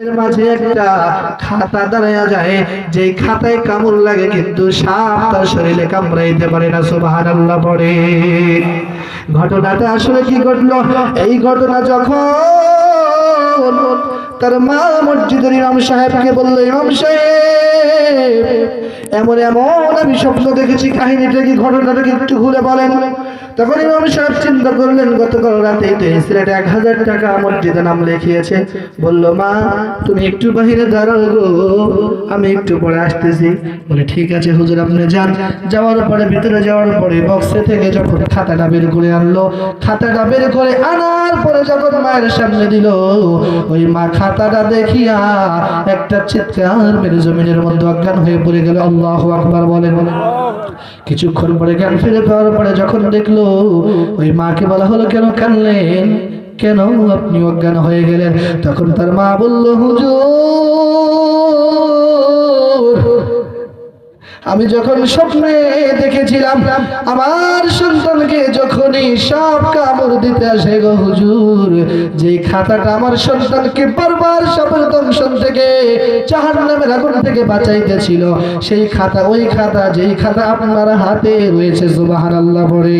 মাঝে একটা খাতা দাঁড়ায়া যায়। যে খাতায় কামড় লাগে কিন্তু সাপ তার শরীরে কামড়াইতে পারে না, সুবহানাল্লাহ পড়ে। ঘটনাটা আসলে কি ঘটলো? এই ঘটনা যখন তার মা মসজিদের ইমাম সাহেবকে বলল, ইমাম সাহেব, এমন এমন আমি স্বপ্ন দেখেছি, কাহিনীটা কি, ঘটনাটা কি একটু ঘুরে বলেন? তখন ইমাম সাহেব চিন্তা করলেন, গতকাল রাতে তো এই এক হাজার টাকা মসজিদে নাম লিখিয়েছে। বলল, মা, তুমি একটু বাহিরে দাঁড়াও গো, আমি একটু পরে আসতেছি। বলে, ঠিক আছে, হুজুর, আপনি যান। যাওয়ার পরে, ভিতরে যাওয়ার পরে বক্সে থেকে যখন খাতাটা বের করে আনলো, খাতাটা বের করে আনার পরে যখন মায়ের সামনে দিল, ওই মা খাতাটা দেখিয়া একটা চিৎকার মেরে জমিনের মধ্যে অজ্ঞান হয়ে পড়ে গেল। আল্লাহ আকবার বলেন কিছুক্ষণ পরে জ্ঞান ফিরে পাওয়ার পরে যখন দেখল, ওই মাকে বলা হলো, কেন কানলেন কেন আপনি অজ্ঞান হয়ে গেলেন? তখন তার মা বলল, হুজুর, আমি যখন স্বপ্নে দেখেছিলাম, আমার সন্তানকে যখনই সব কামড় দিতে আসে গো হুজুর যে খাতাটা আমার সন্তানকে বারবার সাপের দংশন থেকে চাহার নামের আগুন থেকে বাঁচাইতেছিল, সেই খাতা, ওই খাতা, যেই খাতা আপনার হাতে রয়েছে সুবাহান আল্লাহ পরে